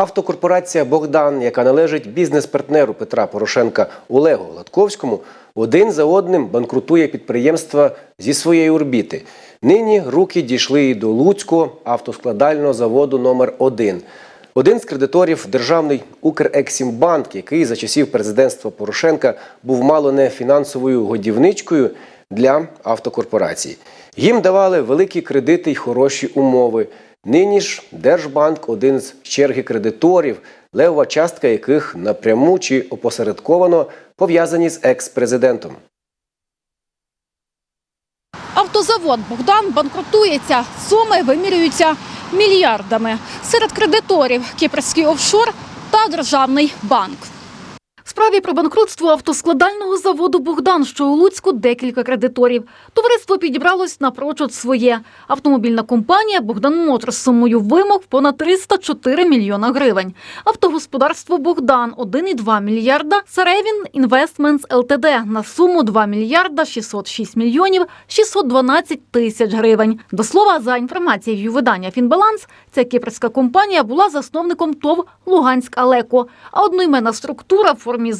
Автокорпорація Богдан, яка належить бізнес-партнеру Петра Порошенка Олегу Гладковському, один за одним банкрутує підприємства зі своєї орбіти. Нині руки дійшли і до Луцького автоскладального заводу номер 1 Один з кредиторів державний Укрексімбанк, який за часів президентства Порошенка був мало не фінансовою годівничкою для автокорпорацій. Їм давали великі кредити й хороші умови. Нині ж Держбанк один з черги кредиторів, левова частка яких напряму чи опосередковано пов'язані з екс-президентом. Автозавод Богдан банкрутується. Суми вимірюються мільярдами. Серед кредиторів Кіпрський офшор та Державний банк. Справі про банкрутство автоскладального заводу Богдан, що у Луцьку, декілька кредиторів. Товариство підібралось напрочуд своє. Автомобільна компанія Богдан Мотор з сумою вимог понад 304 мільйона гривень. Автогосподарство Богдан 1,2 мільярда. Саревін Інвестментс ЛТД на суму 2 мільярда 606 мільйонів 612 тисяч гривень. До слова, за інформацією видання Фінбаланс, ця кіпрська компанія була засновником ТОВ Луганськ Алеко, а одноіменна структура в формі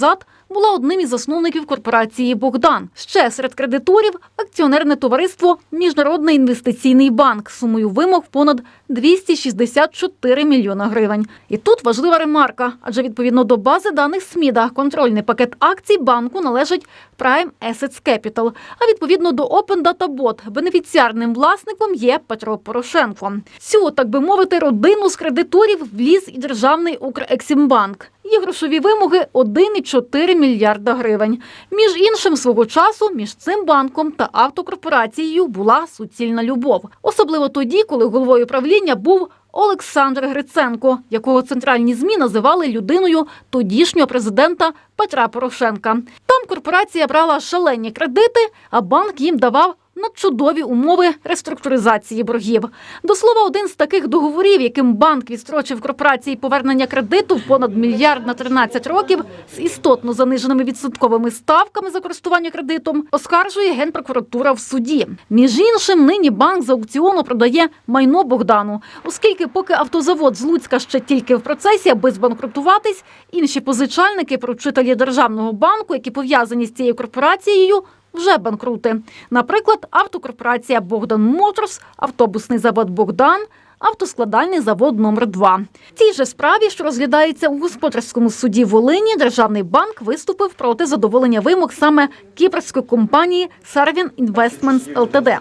була одним із засновників корпорації Богдан. Ще серед кредиторів акціонерне товариство Міжнародний інвестиційний банк сумою вимог понад 264 мільйона гривень. І тут важлива ремарка, адже відповідно до бази даних СМІДа контрольний пакет акцій банку належить Prime Assets Capital, а відповідно до Open Data Bot бенефіціарним власником є Петро Порошенко. Цю, так би мовити, родину з кредиторів вліз і державний Укрексімбанк. Є грошові вимоги 1,4 мільярда гривень. Між іншим, свого часу між цим банком та автокорпорацією була суцільна любов. Особливо тоді, коли головою правління був Олександр Гриценко, якого центральні змі називали людиною тодішнього президента Петра Порошенка. Там корпорація брала шалені кредити, а банк їм давав надчудові умови реструктуризації боргів. До слова, один з таких договорів, яким банк відстрочив корпорації повернення кредиту в понад мільярд на 13 років з істотно заниженими відсотковими ставками за користування кредитом, оскаржує генпрокуратура в суді. Між іншим, нині банк з аукціону продає майно Богдану, оскільки поки автозавод з Луцька ще тільки в процесі, аби збанкрутуватись, інші позичальники, поручителі державного банку, які пов'язані з цією корпорацією. Вже банкрути. Наприклад, автокорпорація Богдан Моторс, автобусний завод Богдан, автоскладальний завод номер 2 В цій же справі, що розглядається у господарському суді Волині, державний банк виступив проти задоволення вимог саме кіпрської компанії Sarvin Investments Ltd.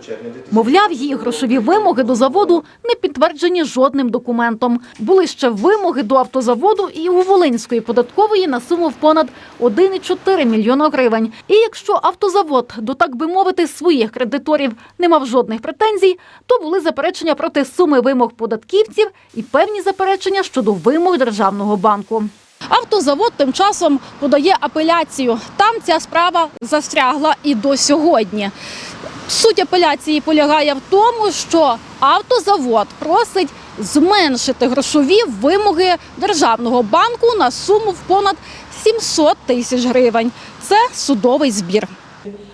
Мовляв, її грошові вимоги до заводу не підтверджені жодним документом. Були ще вимоги до автозаводу і у Волинської податкової на суму в понад 1,4 мільйона гривень. І якщо автозавод до так би мовити своїх кредиторів не мав жодних претензій, то були заперечення проти суми вимог податківців і певні заперечення щодо вимог державного банку. Автозавод тим часом подає апеляцію. Там ця справа застрягла і до сьогодні. Суть апеляції полягає в тому, що автозавод просить зменшити грошові вимоги державного банку на суму в понад 700 тисяч гривень. Це судовий збір.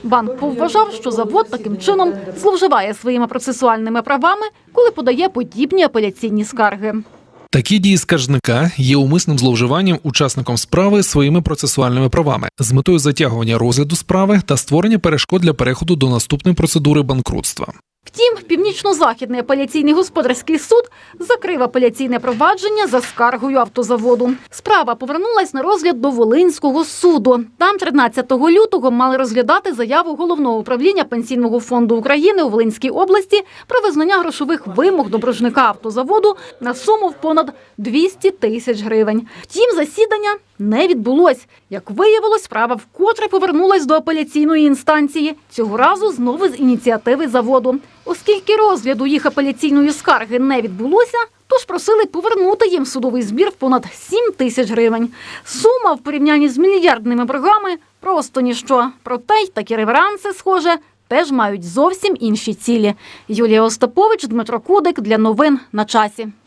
Банк повважав, що завод таким чином зловживає своїми процесуальними правами, коли подає подібні апеляційні скарги. Такі дії скаржника є умисним зловживанням учасником справи своїми процесуальними правами з метою затягування розгляду справи та створення перешкод для переходу до наступної процедури банкрутства. Втім, північно-західний апеляційний господарський суд закрив апеляційне провадження за скаргою автозаводу. Справа повернулась на розгляд до Волинського суду. Там 13 лютого мали розглядати заяву головного управління пенсійного фонду України у Волинській області про визнання грошових вимог до боржника автозаводу на суму в понад 200 тисяч гривень. Втім, засідання не відбулось. Як виявилось, справа вкотре повернулась до апеляційної інстанції. Цього разу знову з ініціативи заводу. Оскільки розгляду їх апеляційної скарги не відбулося, тож просили повернути їм судовий збір в понад 7 тисяч гривень. Сума в порівнянні з мільярдними боргами просто ніщо. Проте й такі реверанси, схоже, теж мають зовсім інші цілі. Юлія Остапович, Дмитро Кудик для новин на часі.